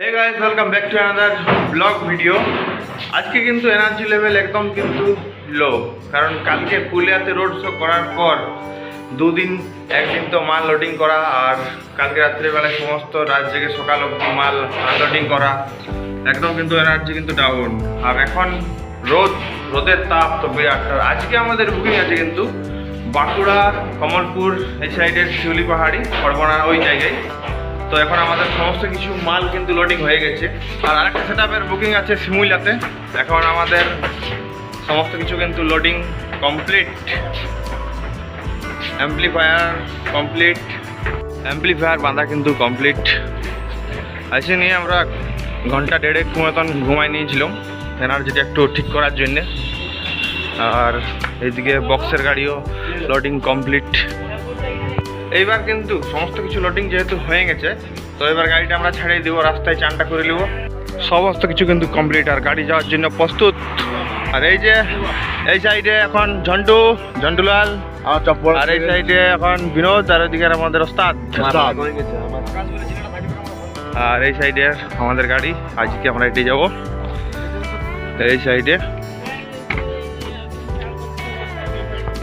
Hey guys welcome back to another blog video আজকে কিন্তু energy level একদম কিন্তু লো কারণ কালকে পুলিয়াতে রোড শো করার পর দুদিন, একদিন তো মাল লোডিং করা আর কালকে রাত্রিবেলায় সমস্ত রাত জেগে সকাল অবধি মাল আনলোডিং করা, একদম কিন্তু এনার্জি কিন্তু ডাউন আর এখন রোদ, রোদের তাপ তো বিরাট। আজকে আমাদের বুকিং আছে কিন্তু বাঁকুড়া, কমলপুর, এই সাইডের শিউলি পাহাড়ি খড়বনা ওই জায়গায়। তো এখন আমাদের সমস্ত কিছু মাল কিন্তু লোডিং হয়ে গেছে। আর আরেকটা সেট বুকিং আছে শিমুলিয়াতে। এখন আমাদের সমস্ত কিছু কিন্তু loading complete amplifier complete amplifier বাঁধা কিন্তু কমপ্লিট এসে নিয়ে আমরা ঘণ্টা দেড়েক মতন ঘুমাই নিয়েছিলাম। এনার্জিটা একটু ঠিক করার জন্যে। আর এইদিকে বক্সের গাড়িও লোডিং কমপ্লিট এইবার কিন্তু সমস্ত কিছু লোডিং যেহেতু হয়ে গেছে তো এবার গাড়িটা আমরা ছেড়ে দিব রাস্তায় চানটা করে নেব। সমস্ত কিছু কিন্তু কমপ্লিট আর গাড়ি যাওয়ার জন্য প্রস্তুত। আর এই যে এই সাইডে এখন ঝন্টু ঝন্টুলাল আর এই সাইডে এখন বিনোদ আর ওইদিকে আমাদের ওস্তাদ। আর এই সাইডে আমাদের গাড়ি আজকে আমরা এটি যাব। এই সাইডে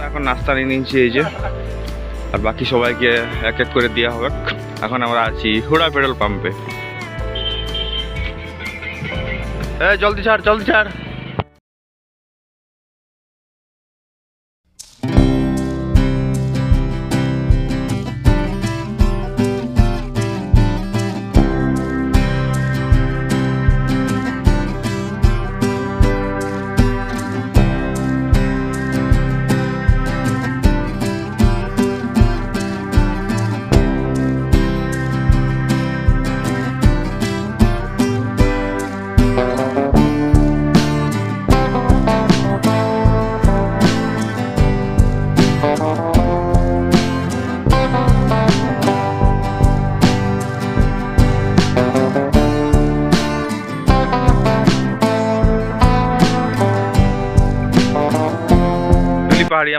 এখন নাস্তা নিয়ে নিয়েছি এই যে। আর বাকি সবাইকে এক এক করে দেওয়া হবে। এখন আমরা আছি হুড়া পেট্রোল পাম্পে। এ জলদি ছাড় জলদি ছাড়।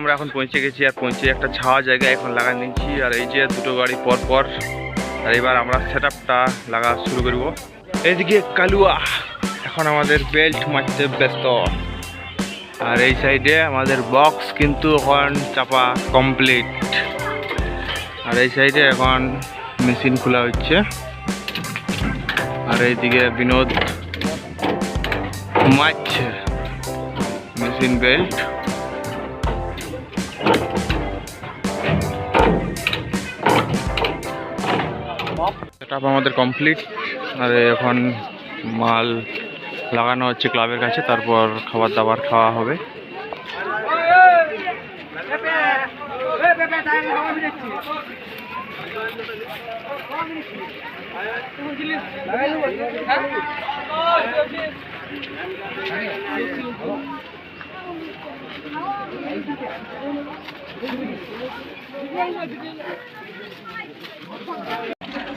আমরা এখন পৌঁছে গেছি আর পৌঁছে একটা ছাওয়া জায়গায় এখন লাগা নিচ্ছি আর এই যে দুটো গাড়ি পর পর, আর এবার আমরা সেট আপটা লাগা শুরু করব। এইদিকে কালুয়া, এখন আমাদের বেল্ট মারতে ব্যস্ত। আর এই সাইডে আমাদের বক্স কিন্তু এখন চাপা কমপ্লিট আর এই সাইডে এখন মেশিন খোলা হচ্ছে। আর এইদিকে বিনোদ মারছে মেশিন বেল্ট সেটআপ আমাদের কমপ্লিট আর এখন মাল লাগানো হচ্ছে ক্লাবের কাছে, তারপর খাবার দাবার খাওয়া হবে।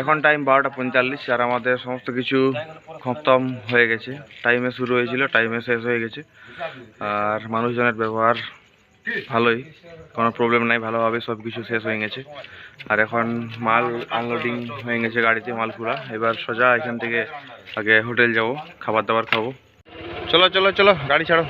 এখন টাইম বারোটা পঁয়তাল্লিশ আর আমাদের সমস্ত কিছু খতম হয়ে গেছে। টাইমে শুরু হয়েছিল টাইমে শেষ হয়ে গেছে। আর মানুষজনের ব্যবহার ভালোই, কোনো প্রবলেম নাই, ভালোভাবে সব কিছু শেষ হয়ে গেছে। আর এখন মাল আনলোডিং হয়ে গেছে গাড়িতে, মাল মালপুরা এবার সোজা এখান থেকে আগে হোটেল যাব, খাবার দাবার খাব। চলো চলো চলো, গাড়ি ছাড়ো।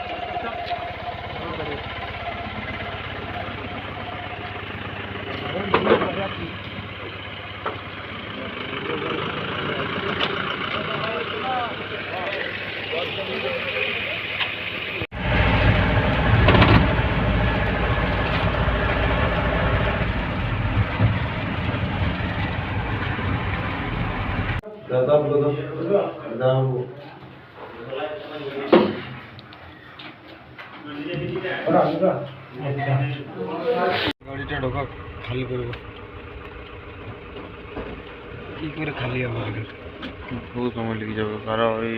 গাড়িটা ঢোকা খালি করব কি করে খালি হবে বহু সময় লেগে যাবে কারণ ওই